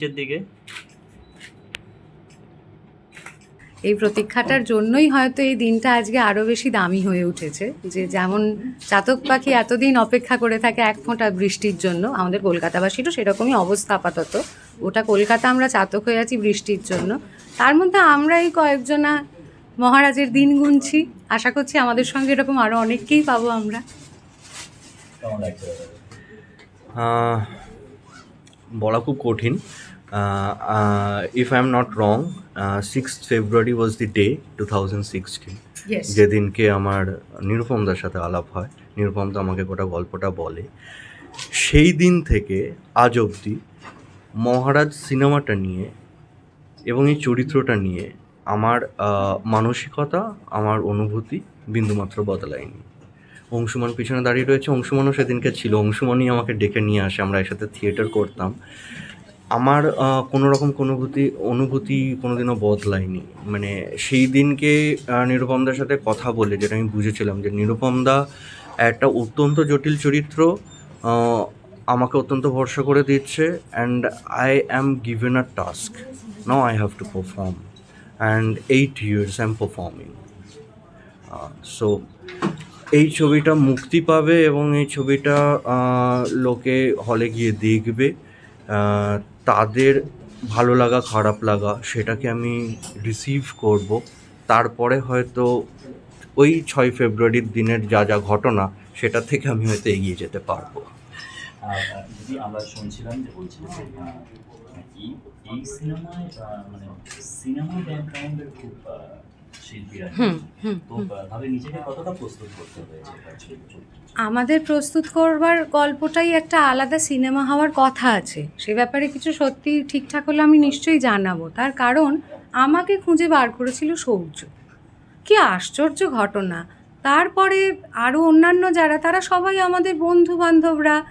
নিচের দিকে। এই প্রতীক্ষাটার জন্যই হয়তো এই দিনটা আজকে আরও বেশি দামি হয়ে উঠেছে যে যেমন চাতক পাখি এতদিন অপেক্ষা করে থাকে এক ফোঁটা বৃষ্টির জন্য আমাদের কলকাতাবাসীরও সেরকমই অবস্থা আপাতত। ওটা কলকাতা আমরা চাতক হয়ে আছি বৃষ্টির জন্য। তার মধ্যে আমরা এই কয়েকজনা মহারাজের দিন গুনছি। আশা করছি আমাদের সঙ্গে এরকম আরও অনেককেই পাবো আমরা। বলা খুব কঠিন। If I am not wrong six February was the day two thousand sixteen যেদিনকে আমার নিরুপমদার সাথে আলাপ হয়। নিরুপমদা আমাকে গোটা গল্পটা বলে। সেই দিন থেকে আজ অবধি মহারাজ সিনেমাটা নিয়ে এবং এই চরিত্রটা নিয়ে আমার মানসিকতা আমার অনুভূতি বিন্দুমাত্র বদলায়নি। অংশুমান পিছনে দাঁড়িয়ে রয়েছে। অংশুমানও সেদিনকে ছিল। অংশুমানই আমাকে ডেকে নিয়ে আসে। আমরা একসাথে থিয়েটার করতাম। আমার কোনো রকম কোনো অনুভূতি কোনোদিনও বদলায়নি। মানে সেই দিনকে নিরুপমদার সাথে কথা বলে, যেটা আমি বুঝেছিলাম যে নিরুপমদা একটা অত্যন্ত জটিল চরিত্র আমাকে অত্যন্ত ভরসা করে দিচ্ছে and I am given a task now I have to perform and eight years I am performing so এই ছবিটা মুক্তি পাবে এবং এই ছবিটা লোকে হলে গিয়ে দেখবে। তাদের ভালো লাগা, খারাপ লাগা সেটাকে আমি রিসিভ করব। তারপরে হয়তো ওই ছয় ফেব্রুয়ারির দিনের যা যা ঘটনা সেটা থেকে আমি হয়তো এগিয়ে যেতে পারব। আমরা শুনছিলাম যে শিল্পীরা হুম হুম তো ভাবে নিজেকে কতটা প্রস্তুত করতে হয়েছে আমাদের প্রস্তুত করবার গল্পটাই একটা আলাদা সিনেমা হওয়ার কথা আছে। সে ব্যাপারে কিছু সত্যি ঠিকঠাক হলে আমি নিশ্চয়ই জানাব। তার কারণ আমাকে খুঁজে বার করেছিল সৌর্য। কি আশ্চর্য ঘটনা। তারপরে আরও অন্যান্য যারা তারা সবাই আমাদের বন্ধু বান্ধবরা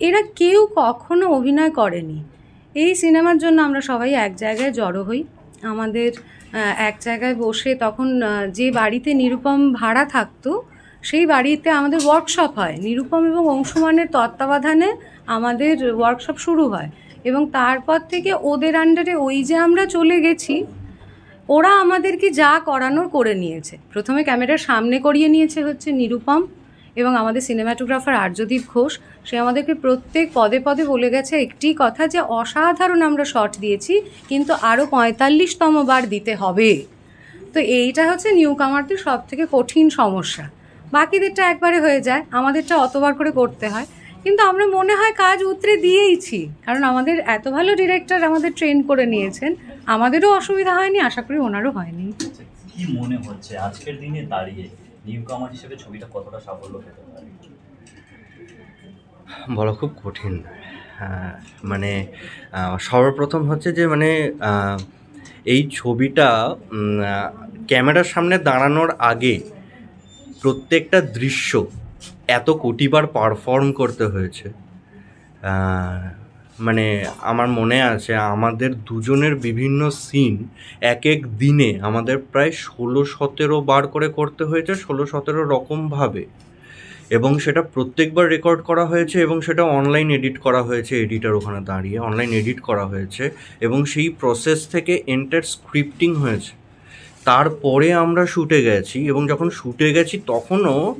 এরা কেউ কখনো অভিনয় করেনি। এই সিনেমার জন্য আমরা সবাই এক জায়গায় জড়ো হই। আমাদের এক জায়গায় বসে তখন যে বাড়িতে নিরুপম ভাড়া থাকতো, সেই বাড়িতে আমাদের ওয়ার্কশপ হয়। নিরুপম এবং অংশুমানের তত্ত্বাবধানে আমাদের ওয়ার্কশপ শুরু হয় এবং তারপর থেকে ওদের আন্ডারে ওই যে আমরা চলে গেছি, ওরা আমাদেরকে যা করানোর করে নিয়েছে। প্রথমে ক্যামেরার সামনে করিয়ে নিয়েছে হচ্ছে নিরুপম। এবং আমাদের সিনেমাটোগ্রাফার আর্যদীপ ঘোষ, সে আমাদেরকে প্রত্যেক পদে পদে বলে গেছে একটি কথা যে, অসাধারণ আমরা শট দিয়েছি, কিন্তু আরও পঁয়তাল্লিশতম বার দিতে হবে। তো এইটা হচ্ছে নিউ কামারদের সব থেকে কঠিন সমস্যা। বাকিদেরটা একবারে হয়ে যায়, আমাদেরটা অতবার করে করতে হয়। কিন্তু আমরা মনে হয় কাজ উতরে দিয়েইছি, কারণ আমাদের এত ভালো ডিরেক্টর আমাদের ট্রেন করে নিয়েছেন। আমাদেরও অসুবিধা হয়নি, আশা করি ওনারও হয়নি। কি মনে হচ্ছে? আজকের দিনে দাঁড়িয়ে হিসেবে ছবিটা কতটা সাফল্য পেতে পারে? বলা খুব কঠিন। হ্যাঁ, মানে সর্বপ্রথম হচ্ছে যে মানে এই ছবিটা ক্যামেরার সামনে দাঁড়ানোর আগে প্রত্যেকটা দৃশ্য এত কোটিবার পারফর্ম করতে হয়েছে। মানে আমার মনে আছে আমাদের দুজনের বিভিন্ন সিন এক এক দিনে আমাদের প্রায় ষোলো সতেরো বার করে করতে হয়েছে, ষোলো সতেরো রকমভাবে এবং সেটা প্রত্যেকবার রেকর্ড করা হয়েছে এবং সেটা অনলাইন এডিট করা হয়েছে এডিটার ওখানে দাঁড়িয়ে অনলাইন এডিট করা হয়েছে এবং সেই প্রসেস থেকে এন্টার স্ক্রিপ্টিং হয়েছে। তারপরে আমরা শুটে গেছি এবং যখন শুটে গেছি তখনও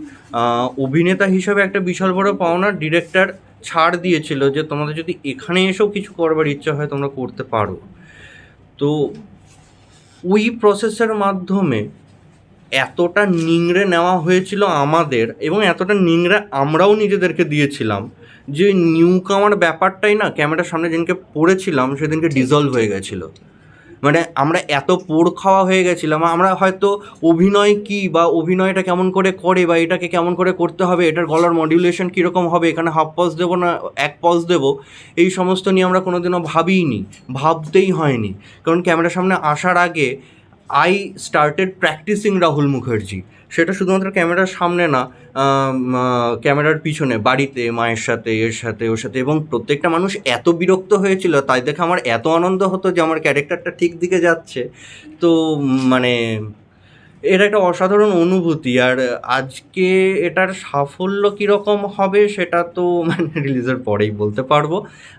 অভিনেতা হিসাবে একটা বিশাল বড় পাওনা ডিরেক্টর ছাড় দিয়েছিল যে তোমাদের যদি এখানে এসেও কিছু করবার ইচ্ছা হয় তোমরা করতে পারো। তো ওই প্রসেসের মাধ্যমে এতটা নিংড়ে নেওয়া হয়েছিল আমাদের এবং এতটা নিংড়ে আমরাও নিজেদেরকে দিয়েছিলাম যে নিউ কামার ব্যাপারটাই না ক্যামেরার সামনে যেদিনকে পড়েছিলাম সেদিনকে ডিজলভ হয়ে গেছিল। মানে আমরা এত পোর খাওয়া হয়ে গেছিলাম আমরা হয়তো অভিনয় কি বা অভিনয়টা কেমন করে করে বা এটাকে কেমন করে করতে হবে, এটার গলার মডিউলেশন কীরকম হবে, এখানে হাফ পজ দেবো না এক পজ দেবো, এই সমস্ত নিয়ে আমরা কোনোদিনও ভাবিইনি, ভাবতেই হয়নি। কারণ ক্যামেরার সামনে আসার আগে I started practising Rahul Mukherjee সেটা শুধুমাত্র ক্যামেরার সামনে না ক্যামেরার পিছনে, বাড়িতে, মায়ের সাথে, এর সাথে, ওর সাথে, এবং প্রত্যেকটা মানুষ এত বিরক্ত হয়েছিল, তাই দেখে আমার এত আনন্দ হতো যে আমার ক্যারেক্টারটা ঠিক দিকে যাচ্ছে। তো মানে এটা একটা অসাধারণ অনুভূতি আর আজকে এটার সাফল্য কীরকম হবে সেটা তো মানে রিলিজের পরেই বলতে পারব।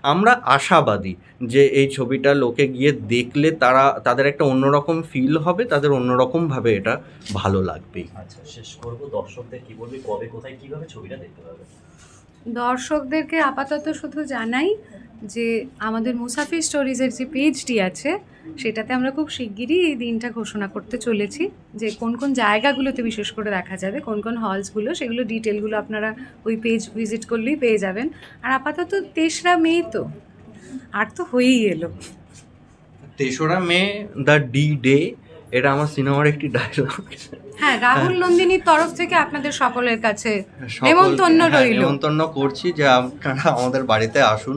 আমরা আশাবাদী যে এই ছবিটা লোকে গিয়ে দেখলে তারা তাদের একটা অন্যরকম ফিল হবে তাদের অন্যরকমভাবে এটা ভালো লাগবেই। আচ্ছা শেষ করব। দর্শকদের কি বলবি? কবে কোথায় কীভাবে ছবিটা দেখতে পাবে? দর্শকদেরকে আপাতত শুধু জানাই যে আমাদের মুসাফির স্টোরিজের যে পেজটি আছে সেটাতে আমরা খুব শিগগিরই এই দিনটা ঘোষণা করতে চলেছি যে কোন কোন জায়গাগুলোতে বিশেষ করে দেখা যাবে কোন কোন হলসগুলো সেগুলো ডিটেলগুলো আপনারা ওই পেজ ভিজিট করলেই পেয়ে যাবেন। আর আপাতত তেসরা মে তো আর তো হয়েই এলো। তেসরা মে দ্য ডি ডে এটা আমার সিনেমার একটি ডায়লগ হ্যাঁ রাহুল নন্দিনীর তরফ থেকে আপনাদের সকলের কাছে নেমন্তন্ন রইল। নেমন্তন্ন করছি যে আপনারা আমাদের বাড়িতে আসুন।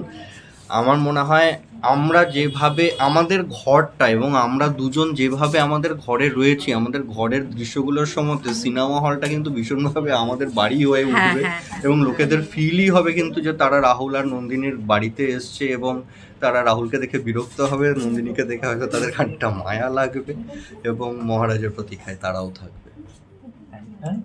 আমার মনে হয় আমরা যেভাবে আমাদের ঘরটা এবং আমরা দুজন যেভাবে আমাদের ঘরে রয়েছি আমাদের ঘরের দৃশ্যগুলোর সম্বন্ধে সিনেমা হলটা কিন্তু ভীষণভাবে আমাদের বাড়ি হয়ে হ্যাঁ উঠবে হ্যাঁ। এবং লোকেদের ফিলই হবে কিন্তু যে তারা রাহুল আর নন্দিনীর বাড়িতে এসছে এবং তারা রাহুলকে দেখে বিরক্ত হবে নন্দিনীকে দেখে হয়তো তাদের খানিকটা মায়া লাগবে এবং মহারাজের প্রতীক্ষায় তারাও থাকবে। হ্যাঁ?